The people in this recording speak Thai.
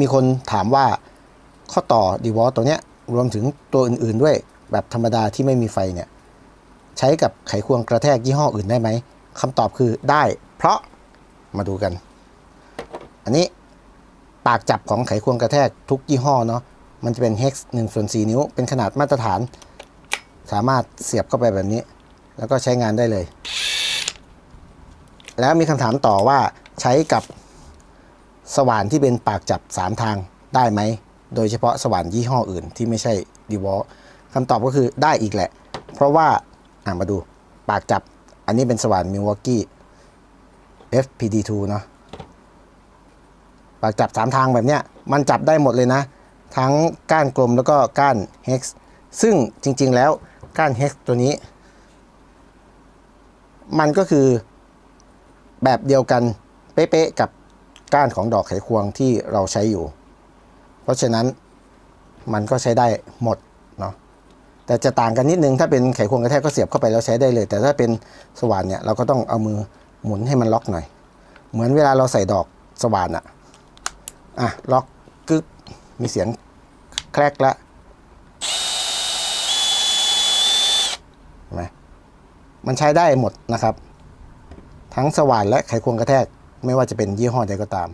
มีคนถามว่าข้อต่อดีวอลตัวเนี้ยรวมถึงตัวอื่นๆด้วยแบบธรรมดาที่ไม่มีไฟเนี่ยใช้กับไขควงกระแทกยี่ห้ออื่นได้ไหมคำตอบคือได้ เพราะมาดูกัน อันนี้ปากจับของไขควงกระแทกทุกยี่ห้อเนาะมันจะเป็น hex 1ส่วน4นิ้ว เป็นขนาดมาตรฐาน สามารถเสียบเข้าไปแบบนี้ แล้วก็ใช้งานได้เลย แล้วมีคำถามต่อว่าใช้กับ สว่านที่เป็นปากจับ 3 ทางได้ไหม โดยเฉพาะสว่านยี่ห้ออื่นที่ไม่ใช่ดีวอลคำตอบก็คือได้อีกแหละ เพราะว่าอ่ามาดูปากจับอันนี้เป็นสว่านมิวอกกี้ FPD2 เนาะปากจับ 3 ทางแบบเนี้ยมันจับได้หมดเลยนะ ทั้งก้านกลมแล้วก็ก้าน hex ซึ่งจริงๆแล้วก้าน hex ตัวนี้ มันก็คือแบบเดียวกันเป๊ะๆกับ ก้านของดอกไขควงที่เราใช้อยู่ เพราะฉะนั้นมันก็ใช้ได้หมดเนาะแต่จะต่างกันนิดนึงถ้าเป็นไขควงกระแทกก็เสียบเข้าไปแล้วใช้ได้เลย แต่ถ้าเป็นสว่านเนี่ยเราก็ต้องเอามือหมุนให้มันล็อกหน่อย เหมือนเวลาเราใส่ดอกสว่านอะอะล็อกกึ๊บมีเสียงแครกละไหมมันใช้ได้หมดนะครับ ทั้งสว่านและไขควงกระแทก ไม่ว่าจะเป็นยี่ห้อใดก็ตาม